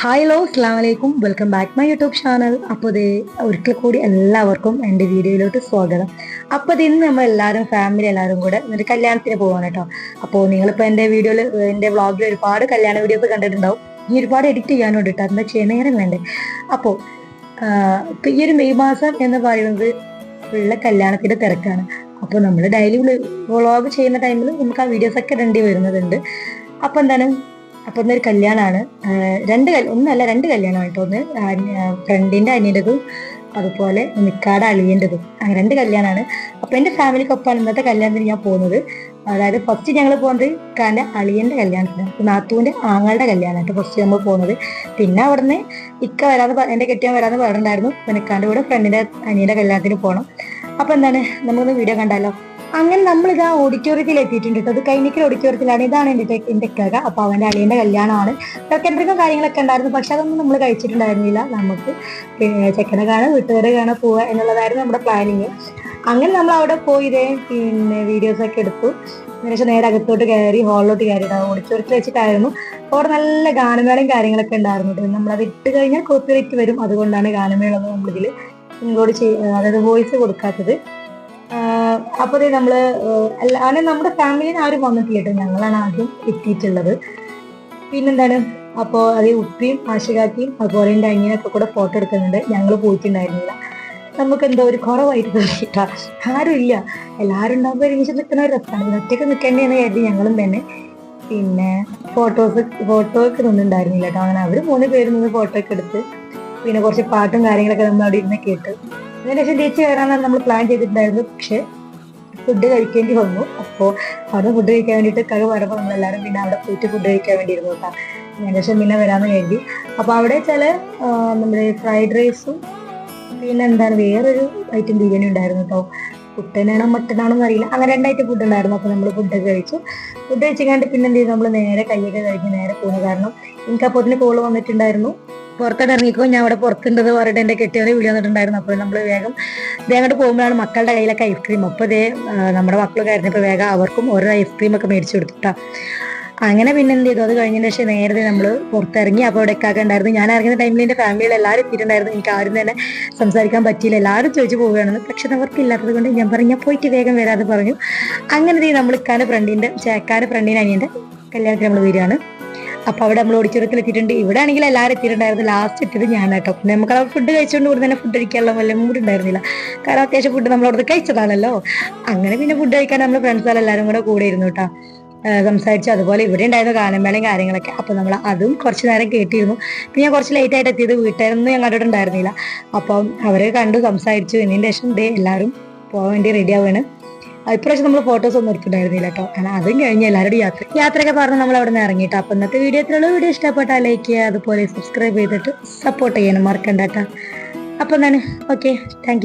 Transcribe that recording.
Hi hello അസ്ലാം വലൈക്കും welcome back my YouTube channel അപ്പോൾ ഇത് ഒരിക്കൽ കൂടി എല്ലാവർക്കും എന്റെ വീഡിയോയിലോട്ട് സ്വാഗതം. അപ്പോൾ ഇന്ന് നമ്മൾ എല്ലാവരും ഫാമിലി എല്ലാവരും കൂടെ എന്നിട്ട് കല്യാണത്തിന് പോവാണ് കേട്ടോ. അപ്പോൾ നിങ്ങളിപ്പോൾ എന്റെ വീഡിയോയിൽ എന്റെ വ്ളോഗിൽ ഒരുപാട് കല്യാണ വീഡിയോസ് കണ്ടിട്ടുണ്ടാവും. ഇനി ഒരുപാട് എഡിറ്റ് ചെയ്യാനുണ്ട് കേട്ടോ. എന്താ ചെയ്യാൻ നേരം വേണ്ടേ അപ്പോൾ ഇപ്പം ഈ ഒരു മെയ് മാസം എന്ന് പറയുന്നത് ഉള്ള കല്യാണത്തിന്റെ തിരക്കാണ്. അപ്പോൾ നമ്മൾ ഡെയിലി വ്ളോഗ് ചെയ്യുന്ന ടൈമിൽ നമുക്ക് ആ വീഡിയോസൊക്കെ ഇടേണ്ടി വരുന്നതുണ്ട്. അപ്പോൾ എന്താണ്? അപ്പൊ ഇന്നൊരു കല്യാണമാണ് രണ്ട് ഒന്നല്ല രണ്ട് കല്യാണമാണ് ഒന്ന് ഫ്രണ്ടിന്റെ അനിയന്റെതും അതുപോലെ നിക്കാടെ അളിയന്റെതും. അങ്ങനെ രണ്ട് കല്യാണമാണ് അപ്പൊ എന്റെ ഫാമിലിക്കൊപ്പമാണ് ഇന്നത്തെ കല്യാണത്തിന് ഞാൻ പോകുന്നത്. അതായത് ഫസ്റ്റ് ഞങ്ങൾ പോകുന്നത് കാരണം അളിയന്റെ കല്യാണത്തിന്. നാത്തുവിന്റെ ആങ്ങളുടെ കല്യാണമായിട്ട് ഫസ്റ്റ് നമ്മൾ പോകുന്നത്. പിന്നെ അവിടുന്ന് ഇക്ക വരാതെ എന്റെ കെട്ടിയാൻ വരാതെ പറഞ്ഞിട്ടുണ്ടായിരുന്നു. പിന്നെ കൂടെ ഫ്രണ്ടിന്റെ അനിയന്റെ കല്യാണത്തിന് പോകണം അപ്പൊ എന്താണ്? നമുക്കൊന്ന് വീഡിയോ കണ്ടാലോ? അങ്ങനെ നമ്മൾ ഇത് ആ ഓഡിറ്റോറിയത്തിൽ എത്തിയിട്ടുണ്ട് കേട്ടോ അത് കൈനിക്കൽ ഓഡിറ്റോറിയത്തിലാണ് ഇതാണ് എന്റെ എന്റെ കക അപ്പൊ അവന്റെ അളിയന്റെ കല്യാണമാണ്. ഇതൊക്കെ എന്തൊക്കെ കാര്യങ്ങളൊക്കെ ഉണ്ടായിരുന്നു. പക്ഷെ അതൊന്നും നമ്മൾ കഴിച്ചിട്ടുണ്ടായിരുന്നില്ല. നമുക്ക് ചെക്കനെ കാണാൻ വീട്ടുകാരെ കാണാൻ പോവുക എന്നുള്ളതായിരുന്നു നമ്മുടെ പ്ലാനിങ് അങ്ങനെ നമ്മൾ അവിടെ പോയി ഇതേ പിന്നെ വീഡിയോസ് ഒക്കെ എടുത്തു. അതിനുശേഷം നേരെ അകത്തോട്ട് കയറി ഹാളിലോട്ട് കയറിയിട്ട് ഓഡിറ്റോറിയത്തിൽ വെച്ചിട്ടായിരുന്നു. അവിടെ നല്ല ഗാനമേളയും കാര്യങ്ങളൊക്കെ ഉണ്ടായിരുന്നു നമ്മളത് ഇട്ട് കഴിഞ്ഞാൽ കോപ്പി റേറ്റ് വരും. അതുകൊണ്ടാണ് ഗാനമേള നമ്മളിതിൽ ഇൻക്ലൂഡ് ചെയ്യ അതായത് വോയിസ് കൊടുക്കാത്തത്. അപ്പോൾ നമ്മൾ അങ്ങനെ നമ്മുടെ ഫാമിലിയിൽ ആരും വന്നിട്ടില്ല കേട്ടോ ഞങ്ങളാണ് ആദ്യം എത്തിയിട്ടുള്ളത്. പിന്നെന്താണ് അപ്പോ അതേ ഉപ്പിയും ആശകാക്കിയും അതുപോലെ എന്റെ അനിയനൊക്കെ കൂടെ ഫോട്ടോ എടുക്കുന്നുണ്ട്. ഞങ്ങൾ പോയിട്ടുണ്ടായിരുന്നില്ല. നമുക്ക് എന്തോ ഒരു കുറവായിട്ട് തോന്നിയിട്ടാ. ആരും ഇല്ല എല്ലാവരും ഉണ്ടാകുമ്പോൾ ഒരുമിച്ച് നിൽക്കുന്ന ഒരു രസമാണ് ഒറ്റയ്ക്ക് നിൽക്കേണ്ടതെന്ന് കരുതി ഞങ്ങളും തന്നെ. പിന്നെ ഫോട്ടോസ് ഫോട്ടോ ഒക്കെ നിന്നുണ്ടായിരുന്നില്ല കേട്ടോ അങ്ങനെ അവർ മൂന്ന് പേര് നിന്ന് ഫോട്ടോ ഒക്കെ എടുത്ത് പിന്നെ കുറച്ച് പാട്ടും കാര്യങ്ങളൊക്കെ നമ്മൾ അവിടെ ഇരുന്ന് കേട്ട്. അതിനുശേഷം ചേച്ചി കയറാനാണ് നമ്മൾ പ്ലാൻ ചെയ്തിട്ടുണ്ടായിരുന്നു പക്ഷെ ഫുഡ് കഴിക്കേണ്ടി വന്നു. അപ്പോൾ അവിടെ ഫുഡ് കഴിക്കാൻ വേണ്ടിയിട്ട് കഴിവ് പറയുമ്പോൾ നമ്മളെല്ലാവരും പിന്നെ അവിടെ പോയിട്ട് ഫുഡ് കഴിക്കാൻ വേണ്ടി ഇരുന്നു കേട്ടോ അതിനുശേഷം പിന്നെ വരാമെന്ന് കരുതി. അപ്പോൾ അവിടെ ചില നമ്മുടെ ഫ്രൈഡ് റൈസും പിന്നെ എന്താണ് വേറൊരു ഐറ്റം ബിരിയാണി ഉണ്ടായിരുന്നു കേട്ടോ. കുട്ടനാണോ മട്ടനാണോ എന്നറിയില്ല അങ്ങനെ രണ്ടായിട്ട് ഫുഡ് ഉണ്ടായിരുന്നു. അപ്പോൾ നമ്മൾ ഫുഡൊക്കെ കഴിച്ചു. ഫുഡ് കഴിച്ചിക്കാണ്ട് പിന്നെ എന്ത് ചെയ്തു? നമ്മൾ നേരെ കൈയൊക്കെ കഴിഞ്ഞ് നേരെ പോകുന്നു കാരണം എനിക്ക് അപ്പോൾ അതിന് കോൾ വന്നിട്ടുണ്ടായിരുന്നു. പുറത്തോട്ട് ഇറങ്ങിക്കോ ഞാൻ അവിടെ പുറത്തുണ്ടെന്ന് പറഞ്ഞിട്ട് എന്റെ കെട്ടിയവരെ വിളി വന്നിട്ടുണ്ടായിരുന്നു. അപ്പോൾ നമ്മൾ വേഗം അങ്ങോട്ട് പോകുമ്പോഴാണ് മക്കളുടെ കയ്യിലൊക്കെ ഐസ്ക്രീം അപ്പോൾ ഇതേ നമ്മുടെ മക്കളൊക്കെ കഴിഞ്ഞപ്പോൾ വേഗം അവർക്കും ഓരോ ഐസ്ക്രീം ഒക്കെ മേടിച്ചു കൊടുത്തിട്ടാ. അങ്ങനെ പിന്നെ എന്ത് ചെയ്തു? അത് കഴിഞ്ഞതിന് ശേഷം നേരത്തെ നമ്മൾ പുറത്തിറങ്ങി അപ്പോൾ അവിടെ ഒക്കെ ഉണ്ടായിരുന്നു. ഞാൻ ഇറങ്ങുന്ന ടൈമിൽ എന്റെ ഫാമിലിയിൽ എല്ലാവരും എത്തിയിട്ടുണ്ടായിരുന്നു. എനിക്ക് ആരും തന്നെ സംസാരിക്കാൻ പറ്റിയില്ല. എല്ലാവരും ചോദിച്ചു പോവുകയാണെന്ന്. പക്ഷെ അവർക്ക് ഇല്ലാത്തത് കൊണ്ട് ഞാൻ പറഞ്ഞു ഞാൻ പോയിട്ട് വേഗം വരാതെ പറഞ്ഞു. അങ്ങനെ നമ്മൾ ഇക്കാന്റെ ഫ്രണ്ടിന്റെ ചേക്കാന്റെ ഫ്രണ്ടിന്റെ അനിയന്റെ കല്യാണത്തിന് നമ്മൾ വരികയാണ്. അപ്പൊ അവിടെ നമ്മൾ ഓഡിറ്റോറിയത്തിൽ എത്തിയിട്ടുണ്ട്. ഇവിടെ ആണെങ്കിൽ എല്ലാവരും എത്തിയിട്ടുണ്ടായിരുന്നു. ലാസ്റ്റ് എത്തിയത് ഞാൻ കേട്ടോ പിന്നെ നമുക്ക് ഫുഡ് കഴിച്ചുകൊണ്ട് കൂടി തന്നെ ഫുഡ് കഴിക്കാനുള്ള വല്ല മൂഡ് ഉണ്ടായിരുന്നില്ല. കാരണം അത്യാവശ്യം ഫുഡ് നമ്മൾ അവിടുത്തെ കഴിച്ചതാണല്ലോ. അങ്ങനെ പിന്നെ ഫുഡ് കഴിക്കാൻ നമ്മൾ ഫ്രണ്ട്സുകൾ എല്ലാവരും കൂടെ കൂടെ ഇരുന്നു കേട്ടോ സംസാരിച്ചു. അതുപോലെ ഇവിടെ ഉണ്ടായിരുന്ന ഗാനമേളയും കാര്യങ്ങളൊക്കെ. അപ്പൊ നമ്മൾ അതും കുറച്ച് നേരം കേട്ടിരുന്നു. പിന്നെ ഞാൻ കുറച്ച് ലേറ്റ് ആയിട്ട് എത്തിയത് വീട്ടുകാരൊന്നും ഞങ്ങളുടെ ഉണ്ടായിരുന്നില്ല അപ്പം അവരെ കണ്ടു സംസാരിച്ചു. ഇനിയും ശേഷം ഡേ എല്ലാവരും പോകാൻ വേണ്ടി റെഡി ആവുകയാണ്. ഇപ്രാവശ്യം നമ്മൾ ഫോട്ടോസ് ഒന്നും എടുത്തിട്ടുണ്ടായിരുന്നില്ല കേട്ടോ കാരണം അതും കഴിഞ്ഞ് എല്ലാവരുടെ യാത്ര യാത്രയൊക്കെ പറഞ്ഞ് നമ്മൾ അവിടെ നിന്ന് ഇറങ്ങിയിട്ട് അപ്പൊ ഇന്നത്തെ വീഡിയോ എത്രയുള്ള വീഡിയോ ഇഷ്ടപ്പെട്ടാൽ ലൈക്ക് ചെയ്യുക അതുപോലെ സബ്സ്ക്രൈബ് ചെയ്തിട്ട് സപ്പോർട്ട് ചെയ്യാനും മറക്കണ്ട കേട്ടോ അപ്പം എന്താണ്? Okay thank